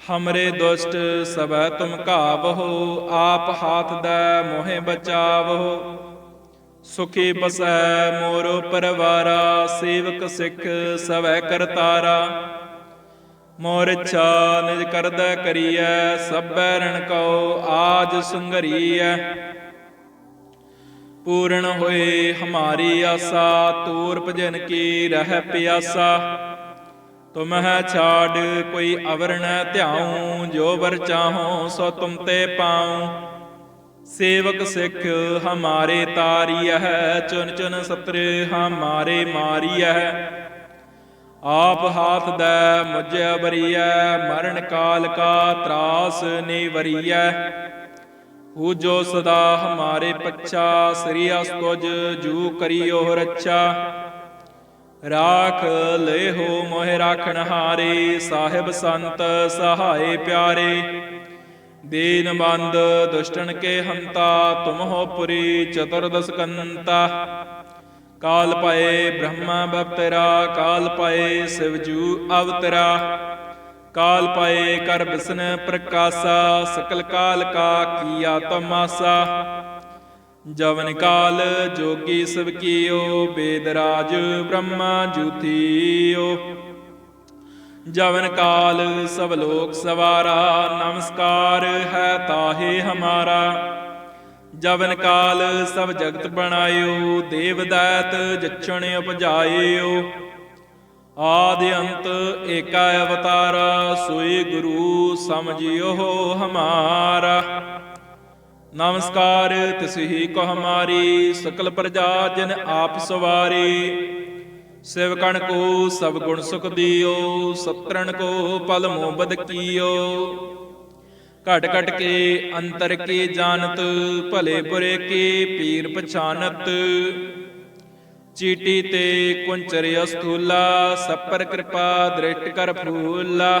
ਹਮਰੇ ਦੁਸ਼ਟ ਸਭੈ ਤੁਮ ਘਾਵਹੋ ਆਪ ਹਾਥ ਦਾ ਮੋਹਿ ਬਚਾਵਹੋ ਸੁਖੀ ਬਸੈ ਮੋਰੋ ਪਰਵਾਰਾ ਸੇਵਕ ਸਿੱਖ ਸਵੈ ਕਰਤਾਰਾ ਮੋਰ ਇੱਛਾ ਨਿਜ ਕਰਦਾ ਕਰੀਐ ਸਭੈ ਰਣ ਕਉ ਆਜ ਸੰਗਰੀਐ ਪੂਰਨ ਹੋਏ ਹਮਾਰੀ ਆਸਾ ਤੂਰ ਭਜਨ ਕੀ ਰਹਿ ਪਿਆਸਾ ਤੁਮਹਿ ਛਾੜ ਕੋਈ ਅਵਰ ਧਿਆਉ, ਜੋ ਵਰ ਚਾਹੋ ਸੋ ਤੁਮ ਤੇ ਪਾਉ। ਸੇਵਕ ਸਿੱਖ ਹਮਾਰੇ ਤਾਰੀਐ ਚੁਨ ਚੁਨ ਸਤਰ ਹਮਾਰੇ ਮਾਰੀਐ ਆਪ ਹਾਥ ਦਾ ਮੁਝਿ ਬਰੀਐ ਮਰਨ ਕਾਲ ਕਾ ਤਰਾਸ ਨੀ ਹੂ ਜੋ ਸਦਾ ਹਮਾਰੇ ਪੱਛਾ, ਸ੍ਰੀ ਅਸਤੁਜ ਜੂ ਕਰਿਓ ਰੱਛਾ। ਰਾਖ ਲੇਹੋ ਮੋਹਿ ਰਾਖਣ ਹਾਰੇ, ਸਾਹਿਬ ਸੰਤ ਸਹਾਏ ਪਿਆਰੇ। ਦੀਨ ਬੰਦ ਦੁਸ਼ਟਨ ਕੇ ਹੰਤਾ, ਤੁਮ ਹੋ ਪੁਰੀ ਚਤੁਰਦਸ ਕੰਤਾ। ਕਾਲ ਪਏ ਬ੍ਰਹਮਾ ਬਪਤਰਾ, ਕਾਲ ਪਏ ਸਿਵਜੂ ਅਵਤਰਾ। ਕਾਲ ਪਏ ਕਰ ਬਿਸਨ ਪ੍ਰਕਾਸ਼ਾ, ਸਕਲ ਕਾਲ ਕਾ ਕੀਆ ਤਮਾਸਾ। ਜਵਨ ਕਾਲ ਜੋਗੀ ਸਭ ਕੀਓ, ਬੇਦ ਰਾਜ ਬ੍ਰਹਮਾ ਜੂਥੀਓ ਜਵਨ ਕਾਲ ਸਭ ਲੋਕ ਸਵਾਰਾ, ਨਮਸਕਾਰ ਹੈ ਤਾਹੇ ਹਮਾਰਾ। ਜਵਨ ਕਾਲ ਸਭ ਜਗਤ ਬਣਾਇਓ, ਦੇਵ ਦਾਤ ਜਛਣ ਉਪਜਾਇਓ। ਆਦਿ ਅੰਤ ਏਕਾ ਅਵਤਾਰਾ, ਸੋਈ ਗੁਰੂ ਸਮਝਿਓ ਹਮਾਰਾ। ਨਮਸਕਾਰ, ਤਿਸਹੀ ਕੋ ਹਮਾਰੀ, ਸਕਲ ਪ੍ਰਜਾ ਜਨ ਆਪ ਸਵਾਰੀ। ਸਿਵਕਣ ਕੋ ਸਭ ਗੁਣ ਸੁਖ ਦਿਓ, ਸਤਰਣ ਕੋ ਪਲ ਮੋਬਦ ਕੀਓ। ਘਟ ਘਟ ਕੇ ਅੰਤਰ ਕੀ ਜਾਣਤ, ਭਲੇ ਬੁਰੇ ਕੀ ਪੀਰ ਪਛਾਨਤ। ਚੀਟੀ ਤੇ ਕੁੰਚਰ ਅਸਥੂਲਾ ਸਪਰ ਕਿਰਪਾ ਦ੍ਰਿਟ ਕਰ ਫੂਲਾ।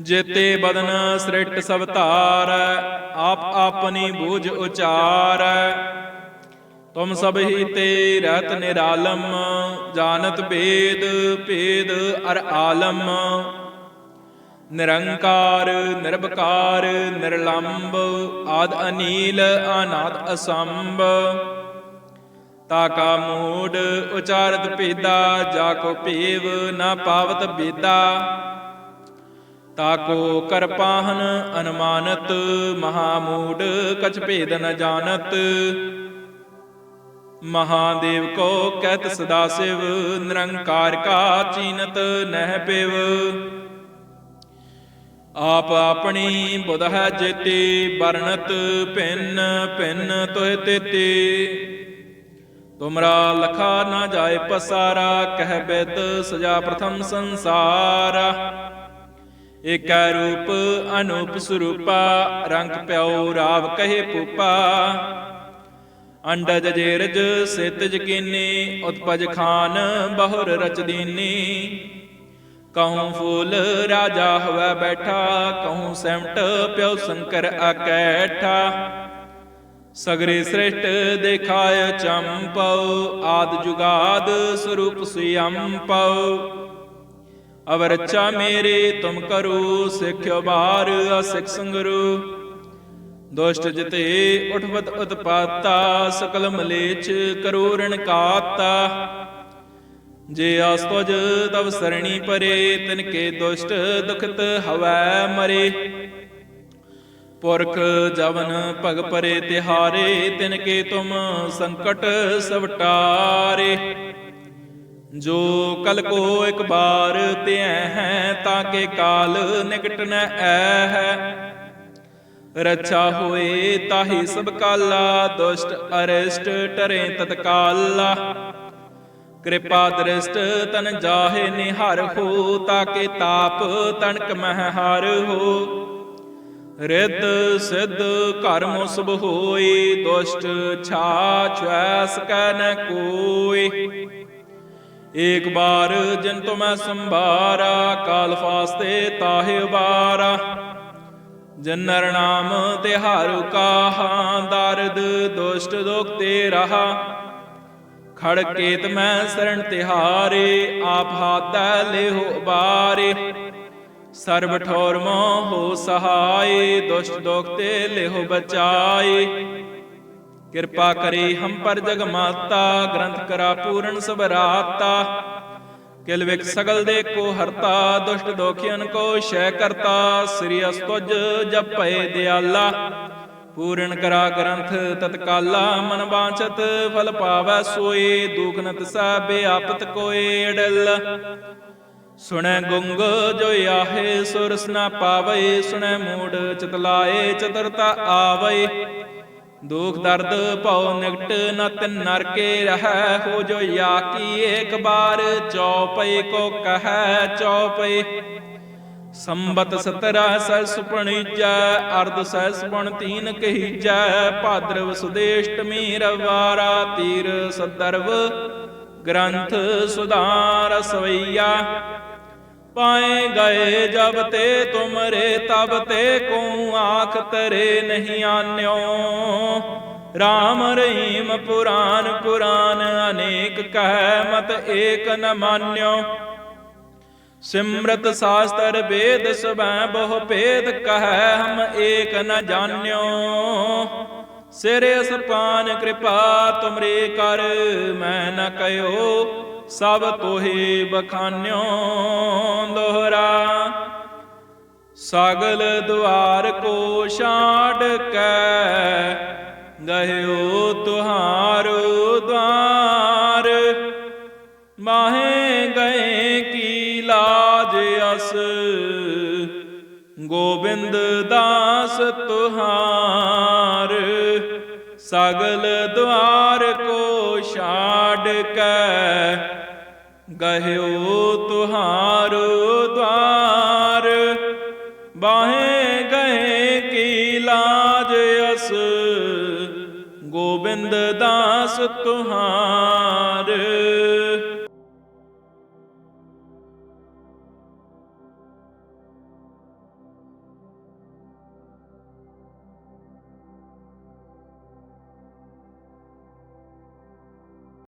ਜੇਤੇ ਬਦਨ ਸ੍ਰਿਟ ਸਭ ਧਾਰ, ਆਪ ਆਪਣੀ ਬੂਝ ਉਚਾਰ। ਤੁਮ ਸਭ ਹੀ ਤੇ ਰਹਿਤ ਨਿਰਾਲਮ, ਜਾਣਤ ਭੇਦ ਭੇਦ ਅਰ ਆਲਮ। ਨਿਰੰਕਾਰ, ਨਿਰਭਕਾਰ ਨਿਰਲੰਭ ਆਦ ਅਨੀਲ, ਅਨਾਦ ਅਸੰਭ। ਤਾਕਾ ਮੂਡ ਉਚਾਰਤ ਭੇਦਾ ਜਾ ਕੋ ਭੇਵ ਨਾ ਪਾਵਤ ਬੇਦਾ। ਤਾਕੋ ਕਰ ਪਾਹਨ ਅਨਮਾਨਤ ਮਹਾਮੂਡ ਕਛ ਭੇਦ ਨ ਜਾਣਤ। ਮਹਾਦੇਵ ਕੋ ਕਹਿਤ ਸਦਾ ਸਿਵ, ਨਿਰੰਕਾਰ ਕਾ ਚੀਨਤ ਨਹਿ ਪਿਵ। ਆਪ ਆਪਣੀ ਬੁਧ ਹੈ ਜੇਤੀ, ਵਰਣਤ ਭਿੰਨ ਭਿੰਨ ਤੋਹਿ ਤੇਤੀ। ਤੁਮਰਾ ਲਖਾ ਨਾ ਜਾਏ ਪਸਾਰਾ, ਕਹਿ ਬਿਦ ਸਜਾ ਪ੍ਰਥਮ ਸੰਸਾਰਾ। ਏਕੈ ਰੂਪ ਅਨੂਪ ਸਰੂਪਾ, ਰੰਗ ਪਿਓ ਰਾਵ ਕਹੇ ਪੂਪਾ। ਅੰਡਜ ਜੇਰਜ ਸਿਤ ਕੀਨੀ ਉਤਪਜ ਖਾਨ ਬਹੁਰ ਰਚ ਦੀਨੀ। ਕਹੂੰ ਫੂਲ ਰਾਜਾ ਹੋਵੇ ਬੈਠਾ, ਕਹੂੰ ਸੈਮਟ ਪਿਓ ਸ਼ੰਕਰ ਅਕੈਠਾ। ਸਗਰੇ ਸ੍ਰਿਸ਼ਟ ਦੇਖਾਇ ਚੰਪਉ, ਆਦ ਜੁਗਾਦ ਸਰੂਪ ਸੁਯੰਪਉ। ਅਵਰਚਾ ਮੇਰੇ ਤੁਮ ਕਰੋ, ਸਿੱਖਿਓ ਬਾਰ ਅਸਿਖ ਸੰਗਰੂ। ਦੁਸ਼ਟ ਜਿਤੇ ਉਠਵਤ ਉਤਪਾਤਾ, ਸਕਲ ਮਲੇਚ ਕਰੋ ਰਣ ਕਾਤਾ। ਜੇ ਆਸਤਜ ਤਵ ਸਰਣੀ ਪਰੇ, ਤਿਨ ਕੇ ਦੁਸ਼ਟ ਦੁਖਤ ਹਵੈ ਮਰੇ। ਪੁਰਖ ਜਵਨ ਭਗ ਪਰੇ ਤਿਹਾਰੇ, ਤਿਨ ਕੇ ਤੁਮ ਸੰਕਟ ਸਵਟਾਰੇ। ਜੋ ਕਲ ਕੋ ਇੱਕ ਬਾਰ ਧਿਐ ਹੈ, ਤਾਂ ਕੇ ਕਾਲ ਨਿਕਟ ਨ ਐ ਹੈ। ਰੱਛਾ ਹੋਏ ਤਾਹੀ ਸਭ ਕਾਲਾ, ਦੁਸ਼ਟ ਅਰਿਸ਼ਟ ਟਰੇ ਤਤਕਾਲਾ। ਕਿਰਪਾ ਦ੍ਰਿਸ਼ਟ ਤਨ ਜਾਹੇ ਨਿਹਰ ਹੋ ਤਾਕੇ ਤਾਪ ਤਣਕ ਮਹਿ ਹਰ ਹੋ। ਰਿੱਧ ਸਿੱਧ ਘਰ ਮੁਸਬ ਹੋਈ ਦੁਸ਼ਟ ਛਾਛ ਐਸ ਕੈ ਕੋਈ। ਏਕ ਬਾਰ ਜਿਨ ਤੁ ਮੈਂ ਸੰਭਾਰਾ, ਕਾਲ ਫਾਸਤੇ ਤਾਹਿ ਉਬਾਰਾ। ਜਨਰ ਨਾਮ ਤਿਹਾਰੂ ਕਾਹਾ ਦਰਦ, ਦੁਸ਼ਟ ਦੁਖ ਤੇ ਰਹਾ। ਖੜ ਕੇਤ ਮੈਂ ਸਰਣ ਤਿਹਾਰੇ, ਆਪ ਹਾਥੈ ਲਿਹੁ ਬਾਰੇ ਸਰਬ ਠੋਰ ਮੋਹ ਹੋ ਸਹਾਈ ਦੁਸ਼ਟ ਦੁਖ ਤੇ ਲਿਹੁ ਬਚਾਈ ਕਿਰਪਾ ਕਰੇ ਹਮ ਪਰ ਜਗ ਮਾਤਾ, ਗ੍ਰੰਥ ਕਰਾ ਪੂਰਨ ਸਬਰਾਤਾ ਕਿਲ ਵਿਕ ਸਗਲ ਦੇ ਕੋ ਹਰਤਾ, ਦੁਸ਼ਟ ਦੋਖੀਨ ਕੋ ਸ਼ੈ ਕਰਤਾ, ਸ੍ਰੀ ਅਸਤੁਜ ਜਪਏ ਦਿਆਲਾ। ਪੂਰਨ ਕਰਾ ਗ੍ਰੰਥ ਤਤਕਾਲਾ, ਮਨ ਬਾਂਚਤ ਫਲ ਪਾਵੈ ਸੋਈ ਦੁਖ ਨ ਤਸੈ ਬੇਆਪਤ ਕੋਏ ਅਡਲ ਸੁਣੈ ਗੁੰਗ ਜੋ ਆਹੇ, ਸੁਰਸ ਨਾ ਪਾਵੈ, ਸੁਣੈ ਮੂੜ ਚਤਲਾਏ ਚਤਰਤਾ ਆਵੈ। ਦੁਖ ਦਰਦ ਭਉ ਨਿਕਟ ਨ ਨਰਕੇ ਰਹੈ, ਹੋ ਜੋ ਯਾ ਏਕ ਬਾਰ ਚੌਪਈ ਕੋ ਕਹੈ ਚੌਪਈ ਸੰਬਤ ਸਤਰਾ ਸੈਸ ਪਣੀਜੈ ਅਰਧ ਸੈਸ ਪਣ ਤੀਨ ਕਹੀਜੈ, ਭਾਦਰਵ ਸੁਦੇਸ਼ਟਮੀ ਰਵਾਰਾ ਤੀਰ ਸਦਰਵ, ਗ੍ਰੰਥ ਸੁਧਾਰ ਸਵਈਆ ਪਾਏ ਗਏ ਜਬ ਤੇ ਤੁਮਰੇ, ਤਬ ਤੇ ਕੋ ਆਖ ਤਰੇ ਨਹੀਂ ਆਨਿਓ? RAM ਰਹੀਮ ਪੁਰਾਨ ਪੁਰਾਨ ਅਨੇਕ ਕਹਿ ਮਤ ਏਕ ਨ ਮਾਨਿਓ। ਸਿਮਰਤ ਸਾਸਤਰ ਵੇਦ ਸਭੈ ਬਹੁ ਭੇਦ ਕਹੈ ਹਮ ਏਕ ਨ ਜਾਣਿਓ ਸਿਰੇ ਸਪਾਨ ਕਿਰਪਾ ਤੁਮਰੇ ਕਰ, ਮੈਂ ਨ ਕਯੋ ਸਭ ਤੋਹੇ ਬਖਾਨਿਓ ਦੋਹਰਾ। ਸਗਲ ਦੁਆਰ ਕੋ ਛਾੜ ਕੇ ਗਹਿਓ ਤੁਹਾਰੋ ਦਵਾਰ ਮਾਹੇ ਗਏ ਕੀ ਲਾਜ ਅਸ, ਗੋਬਿੰਦ ਦਾਸ ਤੁਹਾਰ। ਸਗਲ ਦੁਆਰ ਕੋ ਛਾੜ ਕੇ ਗਹਿਓ ਤੁਹਾਰੋ ਦਵਾਰ ਬਾਹੇ ਗਏ ਕੀ ਲਾਜ ਅਸ? ਗੋਬਿੰਦ ਦਾਸ ਤੁਹਾਰ।